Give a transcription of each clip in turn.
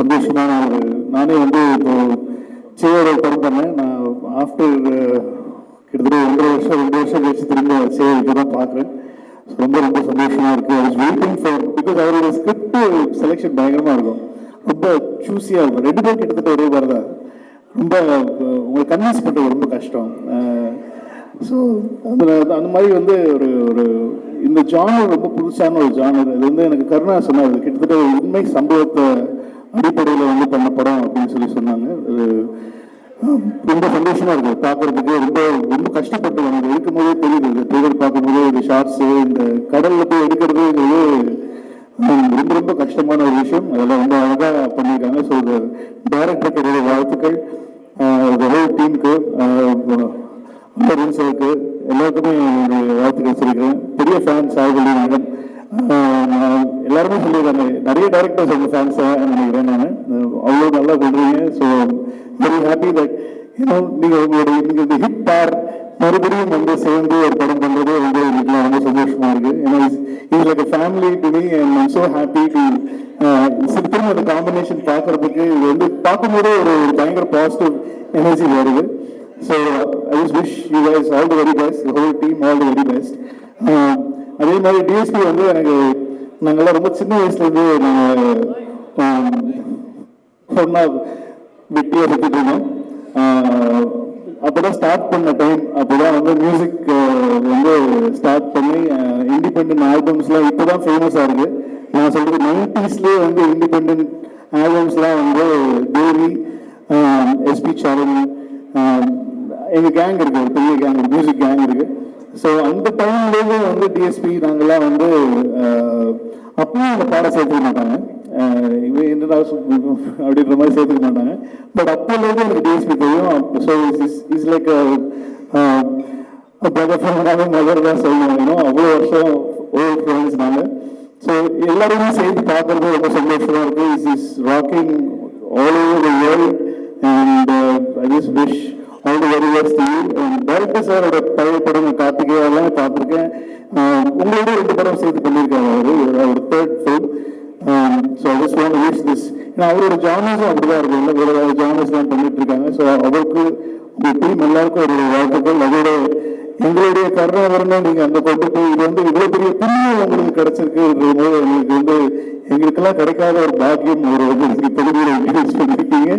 சந்தோஷமான ஒரு நானே வந்து இப்போ சேயோட படம் பண்ணேன் நான் ஆஃப்டர் uh, கிட்டத்தட்ட ஒன்றரை வருஷம் ரெண்டு வருஷம் கழிச்சு திரும்ப சேவை இப்போ தான் பார்க்குறேன். ரொம்ப ரொம்ப சந்தோஷமாக இருக்குது I was waiting for because அவரோட ஸ்கிரிப்ட் செலெக்ஷன் பயங்கரமாக இருக்கும். ரொம்ப சூஸியாக இருக்கும். ரெண்டு பேரும் கிட்டத்தட்ட ஒரே மாதிரி தான். ரொம்ப உங்களை கன்வின்ஸ் பண்ணுறது ரொம்ப கஷ்டம். ஸோ அதில் அந்த மாதிரி வந்து ஒரு ஒரு இந்த ஜானர் ரொம்ப புதுசான ஒரு ஜானர் இது வந்து எனக்கு கருணா சொன்னார். கிட்டத்தட்ட ஒரு உண்மை சம்பவத்தை அடிப்படையில் வந்து பண்ண படம் அப்படின்னு சொல்லி சொன்னாங்க. அது ரொம்ப சந்தோஷமா இருக்குது பார்க்கறதுக்கு ரொம்ப ரொம்ப கஷ்டப்பட்டு எனக்கு எடுக்கும் போதே தெரியுது. இந்த ட்ரெய்லர் பார்க்கும்போது இந்த ஷார்ட்ஸு இந்த கடலில் போய் எடுக்கிறதுங்கிறது ரொம்ப ரொம்ப கஷ்டமான ஒரு விஷயம். அதெல்லாம் ரொம்ப அழகாக பண்ணியிருக்காங்க. ஸோ இந்த டேரக்டருக்கு என்னுடைய வாழ்த்துக்கள். ஹோல் டீமுக்கு சாருக்கு எல்லாருக்குமே என்னுடைய வாழ்த்துக்கள் சொல்லிக்கிறேன். பெரிய ஃபேன் சாகுபடி மேடம் எல்லாருமே சொல்லியிருக்காங்க. நிறைய டேரக்டர்ஸ் உங்க ஃபேன்ஸாக நினைக்கிறேன் நான். அவ்வளோ நல்லா சொல்கிறீங்க ஸோ வெரி ஹாப்பி தட் ஏன்னா நீங்கள் உங்களுடைய நீங்கள் இந்த ஹிட் பார் மறுபடியும் வந்து சேர்ந்து ஒரு படம் பண்ணுறது வந்து எனக்கு ரொம்ப சந்தோஷமாக இருக்குது ஏன்னா is like family to me and I'm so happy to திரும்ப அந்த காம்பினேஷன் பார்க்குறதுக்கு இது வந்து பார்க்கும்போதே ஒரு ஒரு பயங்கர பாசிட்டிவ் எனர்ஜி வருது. So I just wish you guys all the very best whole team all the very best அதே மாதிரி டிஎஸ்பி வந்து எனக்கு நாங்கள்லாம் ரொம்ப சின்ன வயசுலேருந்து நாங்கள் ஒன்றா வெட்டியாக சுற்றிட்டு இருந்தோம். அப்போதான் ஸ்டார்ட் பண்ண டைம் அப்போதான் வந்து மியூசிக் வந்து ஸ்டார்ட் பண்ணி இண்டிபெண்ட் ஆல்பம்ஸ்லாம் இப்போதான் ஃபேமஸாக இருக்குது நான் சொல்கிறது நைன்டிஸ்லேயே வந்து இண்டிபெண்ட் ஆல்பம்ஸ்லாம் வந்து தேவி எஸ்பி சரண் எங்கள் கேங் இருக்குது ஒரு பெரிய கேங் மியூசிக் கேங் இருக்குது ஸோ அந்த டைம்லேயே வந்து டிஎஸ்பி நாங்கள்லாம் வந்து அப்பவும் அந்த பாடம் சேர்த்துக்க மாட்டாங்க. இவன் என்னடா அப்படின்ற மாதிரி சேர்த்துக்க மாட்டாங்க. பட் அப்போலேருந்து எனக்கு டிஎஸ்பி தெரியும். So is is like brother mother தான் சொல்லுவாங்க. அவ்வளோ வருஷம் ஓவர் ஃப்ரெண்ட்ஸ் நாங்கள் ஸோ எல்லாருமே சேர்ந்து பார்க்கறது ரொம்ப சந்தோஷமாக இருக்குது is is rocking all over the world and I just wish all the very best director சாரோட பழைய படம் கார்த்திகேயா எல்லாம் பார்த்துருக்கேன். ஆஹ் உங்களோட ரெண்டு படம் சேர்த்து பண்ணியிருக்காரு அவரு. ஒரு third film so I just want wish this ஏன்னா அவரோட ஜானர்ஸும் அப்படிதான் இருக்கும் இல்லை வேற வேற ஜானர்ஸ்லாம் பண்ணிட்டு இருக்காங்க. ஸோ அவருக்கு டீம் எல்லாருக்கும் ஒரு வாழ்த்துக்கள். அதோட எங்களுடைய கருணாகரனை நீங்க அங்க கொண்டு போய் இது வந்து இவ்வளவு பெரிய புண்ணியம் உங்களுக்கு கிடைச்சிருக்கு எங்களுக்கு வந்து எங்களுக்கெல்லாம் கிடைக்காத ஒரு பாக்கியம் ஒரு வந்து எனக்கு தொகுதியில் இன்ட்ரடியூஸ் பண்ணிருக்கீங்க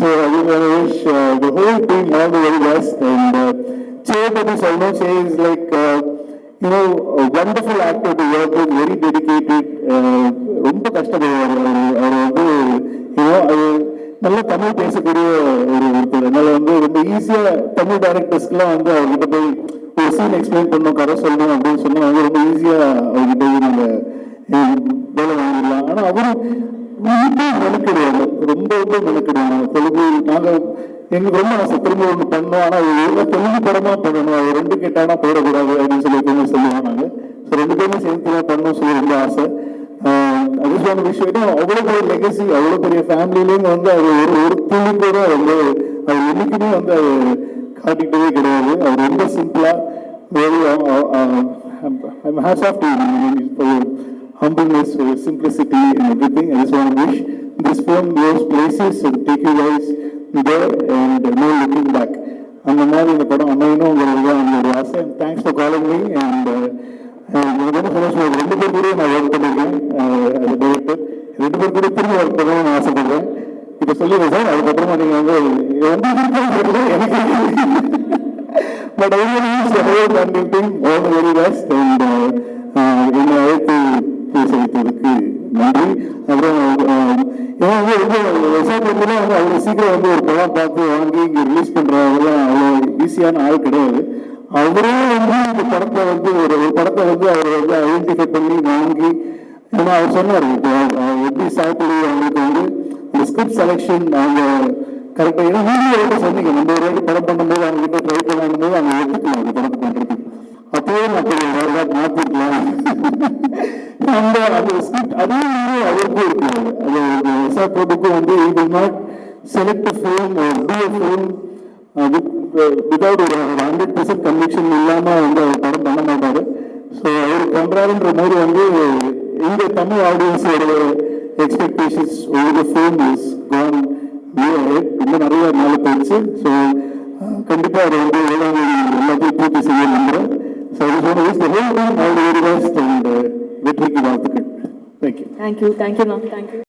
ஸோ அது wish the whole team all the very best and say பத்தி சொல்லணும் say is like you know wonderful a wonderful work to work with, uh, ரொம்ப கஷ்டப்படுவார். அவர் அவர் வந்து யூனோ அது நல்லா தமிழ் பேசக்கூடிய ஒரு ஒருத்தர். அதனால வந்து ரொம்ப ஈஸியாக தமிழ் டேரக்டர்ஸ்க்குலாம் வந்து அவர்கிட்ட போய் சீன் எக்ஸ்பிளைன் பண்ணணும் கதை சொல்லணும் அப்படின்னு சொன்னால் அவங்க ரொம்ப ஈஸியா அவர்கிட்ட வேலை வாங்கிடலாம். ஆனால் அவரும் ரொம்ப மெனக்கிடுவாங்க ரொம்ப ரொம்ப மெனக்கிடுவாங்க தெலுங்கு நாங்கள் எங்களுக்கு ரொம்ப ஆசை திரும்ப ஒன்று பண்ணோம். ஆனால் அது தெலுங்கு படமாக பண்ணணும். அது ரெண்டு கேட்டானா போடக்கூடாது அப்படின்னு சொல்லி எப்பவுமே சொல்லுவோம் ஸோ ரெண்டு பேருமே சேர்த்து தான் பண்ணணும் சொல்லி ரொம்ப ஆசை. அதுக்கான விஷயம். அவ்வளோ பெரிய லெகசி அவ்வளோ பெரிய ஃபேமிலிலேயும் வந்து அது ஒரு ஒரு துளி கூட வந்து அது என்றைக்குமே வந்து அது காட்டிக்கிட்டே கிடையாது. அது ரொம்ப really, um, I'm hats off to you for your humbleness, for your simplicity, and everything. I just want to wish this film goes places and take you guys there and no looking back. அந்த மாதிரி இந்த படம் அமையணுங்கிறது தான் என்னுடைய ஆசை thanks for calling me and எனக்கு ரொம்ப சந்தோஷம் ரெண்டு பேர் கூட நான் ஒர்க் பண்ணியிருக்கேன் அது டைரக்டர் ரெண்டு பேர் கூட திரும்ப ஒர்க் பண்ணணும்னு நான் ஆசைப்படுறேன் இப்போ சொல்லிடுறேன் சார் அதுக்கப்புறமா நீங்கள் வந்து வந்து எனக்கு but I use the whole family and என்னை அழைத்து பேச வைத்ததுக்கு நன்றி அப்புறம் ஆஹ், ஏன்னா வந்து ரொம்ப வந்து அவ்வளோ சீக்கிரம் வந்து ஒரு படம் பார்த்து வாங்கி இங்கே ரிலீஸ் பண்ணுறவங்களாம் அவ்வளோ ஈஸியான ஆள் கிடையாது அவரே வந்து இந்த படத்தை வந்து ஒரு ஒரு படத்தை வந்து அவர் வந்து ஐடென்டிஃபை பண்ணி வாங்கி ஏன்னா அவர் சொன்னார் இப்போ எப்படி சாப்பிடு அவங்களுக்கு வந்து இந்த ஸ்கிரிப்ட் செலெக்ஷன் அவங்க கரெக்டாக ஏன்னா நீங்களே சொன்னீங்க. நம்ம ஒரு வாட்டி படம் பண்ணும்போது அவங்க கிட்ட ட்ரை பண்ணும்போது அவங்க எடுத்துக்கலாம் அந்த படத்தை பண்ணுறதுக்கு அப்பவே நான் கொஞ்சம் வேற ஏதாவது மாத்திருக்கலாம். அந்த அந்த ஸ்கிரிப்ட் அதே மாதிரி அவருக்கும் இருக்கு அது எஸ்ஆ பிரபுக்கும் வந்து he will not select a film to a film without ஒரு ஹண்ட்ரட் பர்சன்ட் கன்விக்ஷன் இல்லாமல் வந்து அவர் படம் பண்ண மாட்டார். ஸோ அவர் பண்ணுறாருன்ற மாதிரி வந்து இந்த தமிழ் ஆடியன்ஸோட எக்ஸ்பெக்டேஷன்ஸ் ஒரு the இஸ் கான் gone இன்னும் நிறைய மேலே போயிடுச்சு ஸோ கண்டிப்பாக அதை வந்து ஏழாம் எல்லாத்தையும் பூர்த்தி செய்ய நம்புகிறேன் ஸோ வெற்றிக்கு வாழ்த்துக்கள். Thank you thank you thank you ma'am thank you